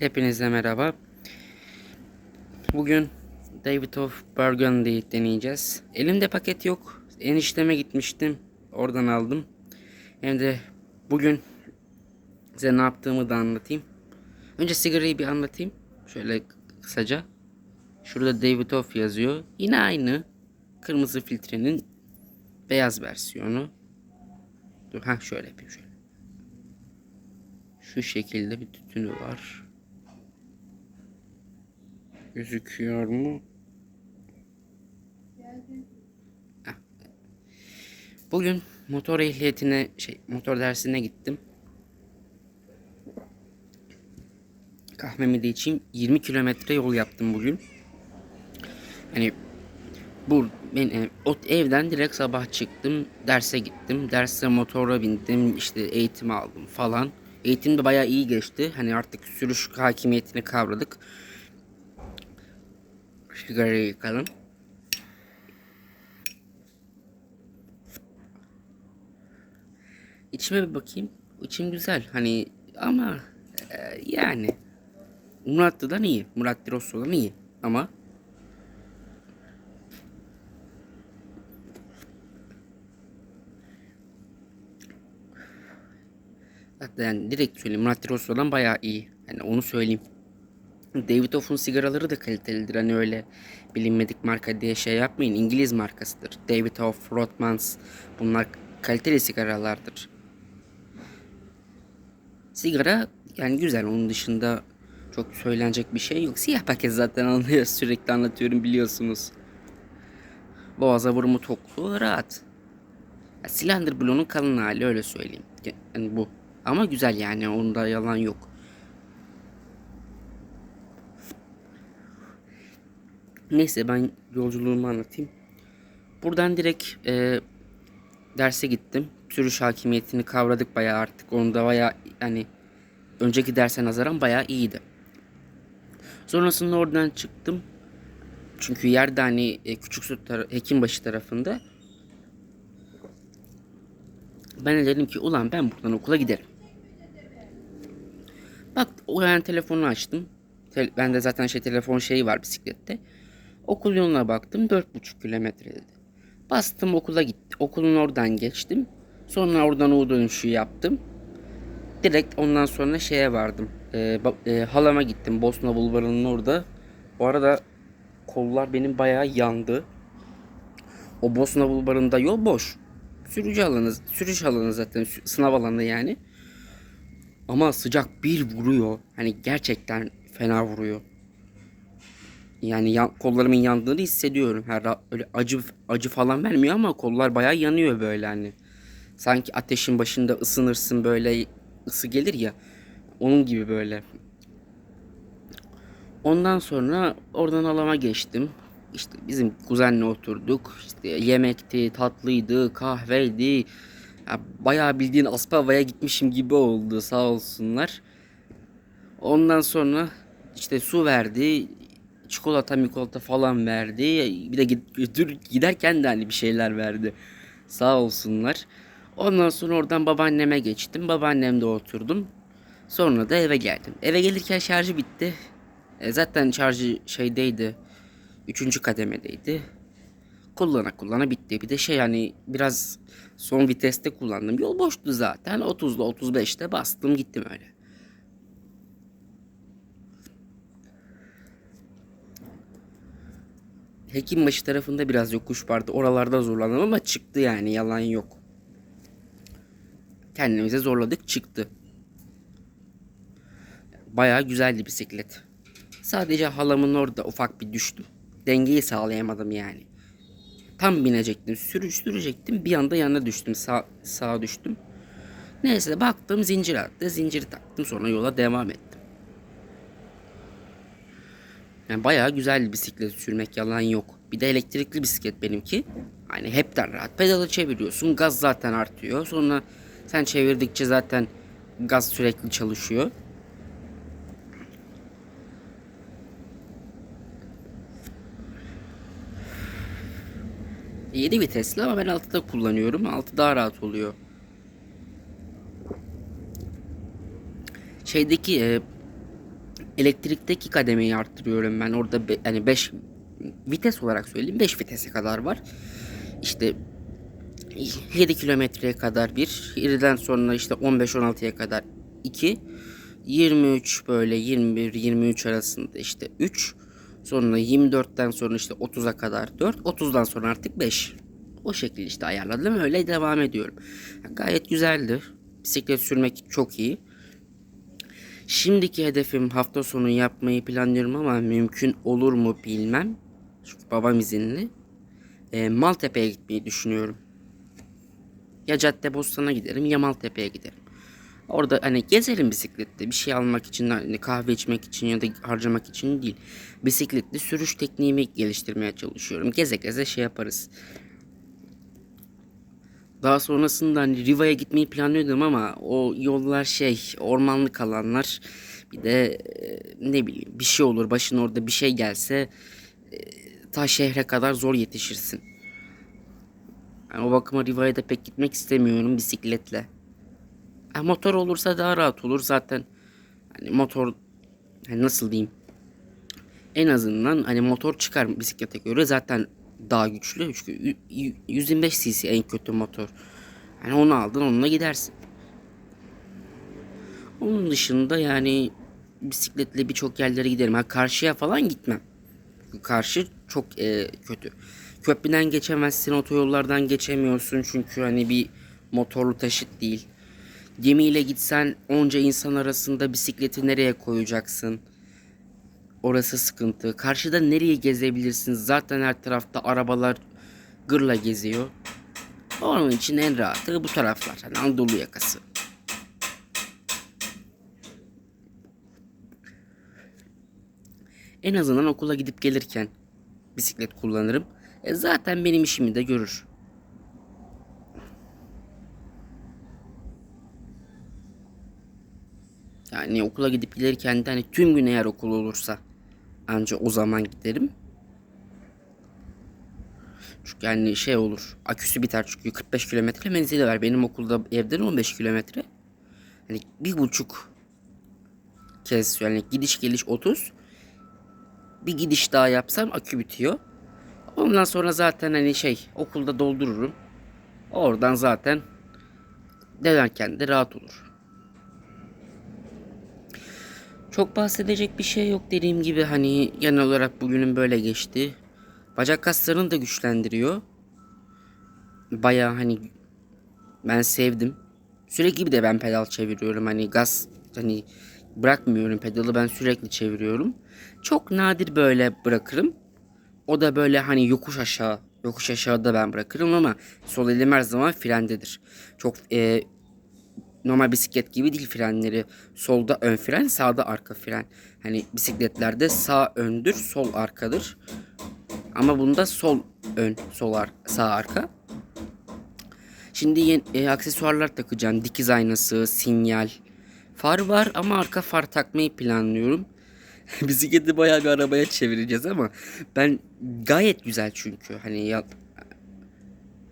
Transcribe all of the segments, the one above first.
Hepinize merhaba. Bugün David of Burgundy deneyeceğiz. Elimde paket yok. Enişteme gitmiştim. Oradan aldım. Hem de bugün size ne yaptığımı da anlatayım. Önce sigarayı bir anlatayım. Şöyle kısaca. Şurada David of yazıyor. Yine aynı. Kırmızı filtrenin beyaz versiyonu. Dur ha şöyle yapayım şöyle. Şu şekilde bir tütünü var. Gözüküyor mu? Heh. Bugün motor ehliyetine şey motor dersine gittim. Kahvemi de içeyim. 20 kilometre yol yaptım bugün. Hani bu ben e, o evden direkt sabah çıktım, derse gittim. Derste motora bindim, işte eğitim aldım falan. Eğitim de bayağı iyi geçti. Hani artık sürüş hakimiyetini kavradık. Sigarayı yakalım. İçime bir bakayım. İçim güzel. Hani ama e, yani Muratlı'dan iyi. Murat Rosso'dan iyi. Ama Hatta yani direkt söyleyeyim Murat Rosso'dan bayağı iyi. Yani onu söyleyeyim. David Hoff'un sigaraları da kalitelidir. Hani öyle bilinmedik marka diye şey yapmayın. İngiliz markasıdır. David Hoff, Rothmans bunlar kaliteli sigaralardır. Sigara yani güzel. Onun dışında çok söylenecek bir şey yok. Siyah paket zaten anlıyor. Sürekli anlatıyorum biliyorsunuz. Boğaza vurumu tokluğu rahat. Ya, Silindir bloğunun kalın hali öyle söyleyeyim. Yani bu. Ama güzel yani onda yalan yok. Neyse ben yolculuğumu anlatayım. Buradan direkt e, derse gittim. Sürüş hakimiyetini kavradık bayağı artık. Onda bayağı yani önceki derse nazaran bayağı iyiydi. Sonrasında oradan çıktım. Çünkü yerde hani e, küçük su tara- Hekimbaşı tarafında. Ben de dedim ki ulan ben buradan okula giderim. Bak o yani telefonu açtım. Tel- bende zaten şey telefon şeyi var bisiklette. Okul yoluna baktım 4,5 kilometre dedi. Bastım okula gittim. Okulun oradan geçtim. Sonra oradan U dönüşü yaptım. Direkt ondan sonra şeye vardım. Ba- e, halama gittim Bosna Bulvarı'nın orada. Bu arada kollar benim bayağı yandı. O Bosna Bulvarı'nda yol boş. Sürücü alanı, sürüş alanı zaten sınav alanı yani. Ama sıcak bir vuruyor. Hani gerçekten fena vuruyor. Yani yan- kollarımın yandığını hissediyorum. Her öyle acı acı falan vermiyor ama kollar bayağı yanıyor böyle hani. Sanki ateşin başında ısınırsın böyle ısı gelir ya. Onun gibi böyle. Ondan sonra oradan alama geçtim. İşte bizim kuzenle oturduk. İşte yemekti, tatlıydı, kahveydi. Ya bayağı bildiğin Aspava'ya gitmişim gibi oldu sağ olsunlar. Ondan sonra işte su verdi. Çikolata mikolata falan verdi. Bir de götür giderken de hani bir şeyler verdi. Sağ olsunlar. Ondan sonra oradan babaanneme geçtim. Babaannemde oturdum. Sonra da eve geldim. Eve gelirken şarjı bitti. E, zaten şarjı şeydeydi. Üçüncü kademedeydi. Kullana kullana bitti. Bir de şey hani biraz son viteste kullandım. Yol boştu zaten. 30'da 35'te bastım gittim öyle. Hekimbaşı tarafında biraz yokuş vardı. Oralarda zorlandım ama çıktı yani yalan yok. Kendimize zorladık çıktı. Bayağı güzeldi bisiklet. Sadece halamın orada ufak bir düştüm. Dengeyi sağlayamadım yani. Tam binecektim, sürü sürecektim. Bir anda yanına düştüm, sağ, sağa düştüm. Neyse baktım zincir attı. Zinciri taktım sonra yola devam ettim. Yani bayağı güzel bisiklet sürmek yalan yok. Bir de elektrikli bisiklet benimki. Hani hepten rahat. Pedalı çeviriyorsun. Gaz zaten artıyor. Sonra sen çevirdikçe zaten gaz sürekli çalışıyor. Yedi vitesli ama ben 6'da kullanıyorum. 6 daha rahat oluyor. Şeydeki e, Elektrikteki kademeyi arttırıyorum ben. Orada be, hani 5 vites olarak söyleyeyim 5 vitese kadar var. İşte 7 kilometreye kadar bir, 7'den sonra işte 15-16'ya kadar 2, 23 böyle 21-23 arasında işte 3, sonra 24'ten sonra işte 30'a kadar 4, 30'dan sonra artık 5. O şekilde işte ayarladım öyle devam ediyorum. Gayet güzeldi. Bisiklet sürmek çok iyi. Şimdiki hedefim hafta sonu yapmayı planlıyorum ama mümkün olur mu bilmem. Çünkü babam izinli. E, Maltepe'ye gitmeyi düşünüyorum. Ya Caddebostan'a giderim ya Maltepe'ye giderim. Orada hani gezelim bisikletle bir şey almak için hani kahve içmek için ya da harcamak için değil. Bisikletli sürüş tekniğimi geliştirmeye çalışıyorum. Geze geze şey yaparız. Daha sonrasında hani Riva'ya gitmeyi planlıyordum ama o yollar şey ormanlık alanlar bir de e, ne bileyim bir şey olur başın orada bir şey gelse e, ta şehre kadar zor yetişirsin. Yani o bakıma Riva'ya da pek gitmek istemiyorum bisikletle. Ha, motor olursa daha rahat olur zaten. Hani motor hani nasıl diyeyim? En azından hani motor çıkar bisiklete göre zaten daha güçlü. Çünkü y- y- 125 cc en kötü motor. Hani onu aldın onunla gidersin. Onun dışında yani bisikletle birçok yerlere giderim. Ha karşıya falan gitmem. Karşı çok e, kötü. Köprüden geçemezsin, otoyollardan geçemiyorsun çünkü hani bir motorlu taşıt değil. Gemiyle gitsen onca insan arasında bisikleti nereye koyacaksın? Orası sıkıntı. Karşıda nereye gezebilirsin? Zaten her tarafta arabalar gırla geziyor. Onun için en rahatı bu taraflar. Hani Anadolu yakası. En azından okula gidip gelirken bisiklet kullanırım. E zaten benim işimi de görür. Yani okula gidip gelirken de hani tüm gün eğer okul olursa anca o zaman giderim. Çünkü yani şey olur. Aküsü biter çünkü 45 kilometre menzili var. Benim okulda evden 15 kilometre. Hani bir buçuk kez yani gidiş geliş 30. Bir gidiş daha yapsam akü bitiyor. Ondan sonra zaten hani şey okulda doldururum. Oradan zaten dönerken de rahat olur. Çok bahsedecek bir şey yok dediğim gibi hani genel olarak bugünün böyle geçti. Bacak kaslarını da güçlendiriyor. Baya hani ben sevdim. Sürekli bir de ben pedal çeviriyorum hani gaz hani bırakmıyorum pedalı ben sürekli çeviriyorum. Çok nadir böyle bırakırım. O da böyle hani yokuş aşağı yokuş aşağıda ben bırakırım ama sol elim her zaman frendedir. Çok e, normal bisiklet gibi değil frenleri. Solda ön fren, sağda arka fren. Hani bisikletlerde sağ öndür, sol arkadır. Ama bunda sol ön, sol ar sağ arka. Şimdi yeni, e, aksesuarlar takacağım. Dikiz aynası, sinyal. Far var ama arka far takmayı planlıyorum. Bisikleti bayağı bir arabaya çevireceğiz ama ben gayet güzel çünkü hani ya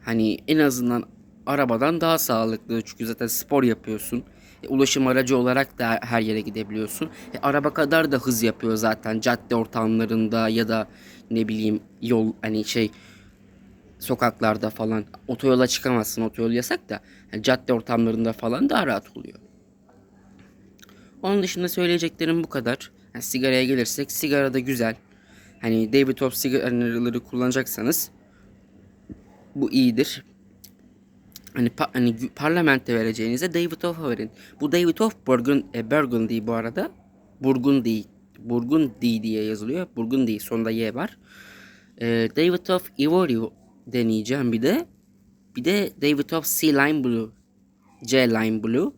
hani en azından arabadan daha sağlıklı çünkü zaten spor yapıyorsun. E, ulaşım aracı olarak da her yere gidebiliyorsun. E, araba kadar da hız yapıyor zaten cadde ortamlarında ya da ne bileyim yol hani şey sokaklarda falan otoyola çıkamazsın otoyol yasak da yani cadde ortamlarında falan daha rahat oluyor. Onun dışında söyleyeceklerim bu kadar. Yani sigaraya gelirsek sigara da güzel. Hani David Top sigaraları kullanacaksanız bu iyidir. Hani, pa- hani parlamente vereceğinize David Hoff'a verin. Bu David Hoff Burgund, e, Burgundy bu arada. Burgundy. Burgundy diye yazılıyor. Burgundy sonunda Y var. E, David Hoff Ivory deneyeceğim bir de. Bir de David Hoff Sea Lime Blue. C Lime Blue.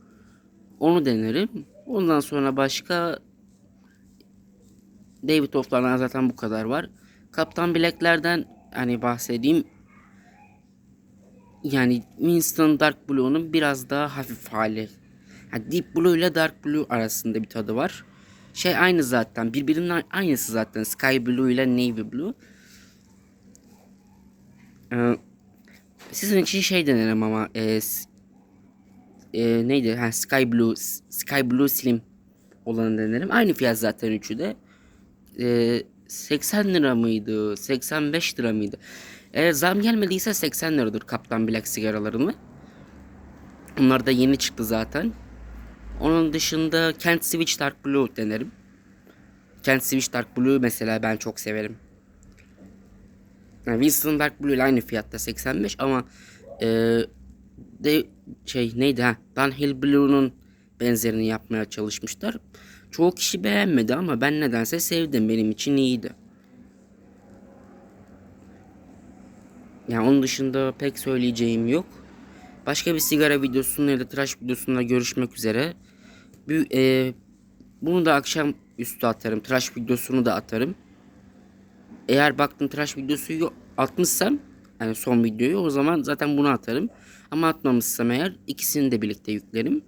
Onu denerim. Ondan sonra başka David Hoff'lardan zaten bu kadar var. Kaptan Black'lerden hani bahsedeyim. Yani Winston Dark Blue'nun biraz daha hafif hali. Yani Deep Blue ile Dark Blue arasında bir tadı var. Şey aynı zaten. Birbirinin aynısı zaten. Sky Blue ile Navy Blue. Ee, sizin için şey denerim ama e, e, neydi? Ha, Sky Blue Sky Blue Slim olanı denerim. Aynı fiyat zaten üçü de. Ee, 80 lira mıydı? 85 lira mıydı? Eğer zam gelmediyse 80 liradır Kaptan Black sigaralarını. Onlar da yeni çıktı zaten. Onun dışında Kent Switch Dark Blue denerim. Kent Switch Dark Blue mesela ben çok severim. Yani Winston Dark Blue ile aynı fiyatta 85 ama e, de şey neydi ha Dunhill Blue'nun benzerini yapmaya çalışmışlar. Çoğu kişi beğenmedi ama ben nedense sevdim. Benim için iyiydi. Yani onun dışında pek söyleyeceğim yok. Başka bir sigara videosunda ya da tıraş videosunda görüşmek üzere. Bir, e, bunu da akşam üstü atarım. Tıraş videosunu da atarım. Eğer baktım tıraş videosu atmışsam yani son videoyu o zaman zaten bunu atarım. Ama atmamışsam eğer ikisini de birlikte yüklerim.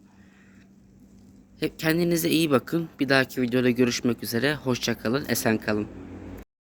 Hep kendinize iyi bakın. Bir dahaki videoda görüşmek üzere. Hoşça kalın. Esen kalın.